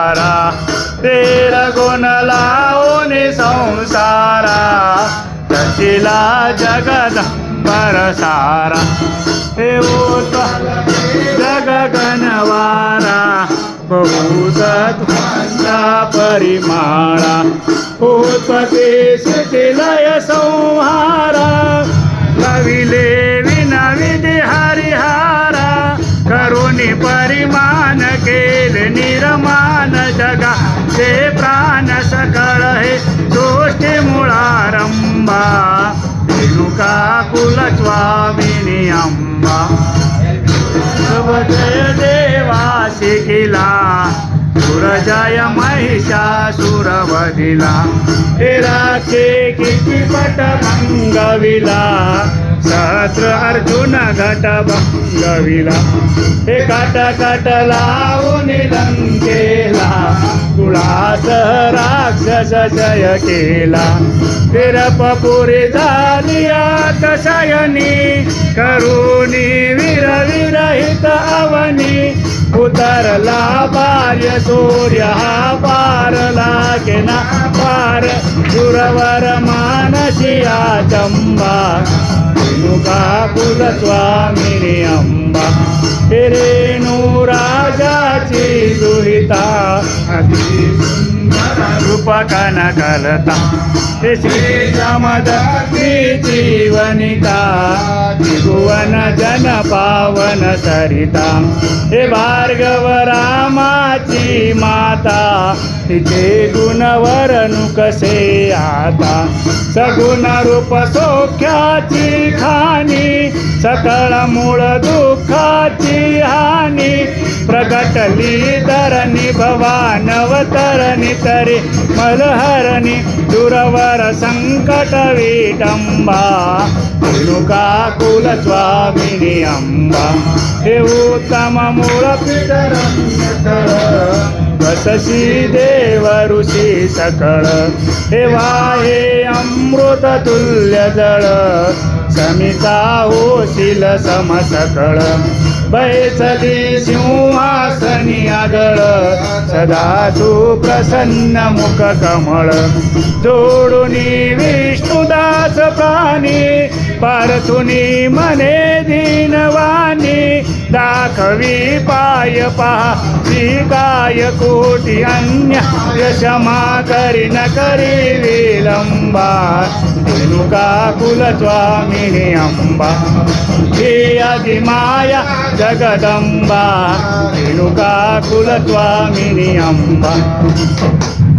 सारा तेर गुण लावून संसारा रचिला जगदंबर सारा हे ओत जग गणवारा बहुत परिमाळा उत्पत्ती शिथिलय संहारा कविले विनविधी हरिहारा. करुणी परिमान केले जगा ते प्राण सकळ हे सृष्टी मुळारंबा रेणुका कुलस्वामिनी अंबा जय देवा शिकिला. सुरजय महिषासुरवधिला हे राखे किती पट मंगविला. सहस्र अर्जुन घाटा बांगविला. हे काटा काटा लावून लंकेला. कुळास राक्षस जय केला. फिरपपुरी झाली आतशयनी करुणी वीर विरहित अवनी. उतरला पार्य सूर्य हा पारला केना पार. दुरवर मानसिया चंबा कुलस्वामिनी अंबा. रेणू राजाची दुहिता. अति सुंदर रूप कनकलता हे श्री समद जीवनिता. त्रिभुवन जन पावन सरिता. हे भार्गव रामाची माता तिचे गुणवर कसे आता. सगुण रूप सौख्याची खाणी सकळ मूळ दुःखाची हानी. प्रगटली धरणी भवानवतरणी तरी मलहरणी दुरवर संकट विटंबा. रेणुका कुलस्वामिनी अंबा. हे उत्तम मूळ पितर. वसशी देव ऋषी सकळ हे वाहे अमृत तुल्य जळ समिता होशील समसकळ बैसली सिंहासनी आगळ सदा तू प्रसन्न मुख कमळ जोडुनी विष्णुदास प्राणी पारथुनी मने दिन। दाखवी पाय पहा काय कोटी अन्य यशमा करी न करी विलंबा रेणुका कुलस्वामिनी अंबा हे आदि माया जगदंबा रेणुका कुलस्वामिनी अंबा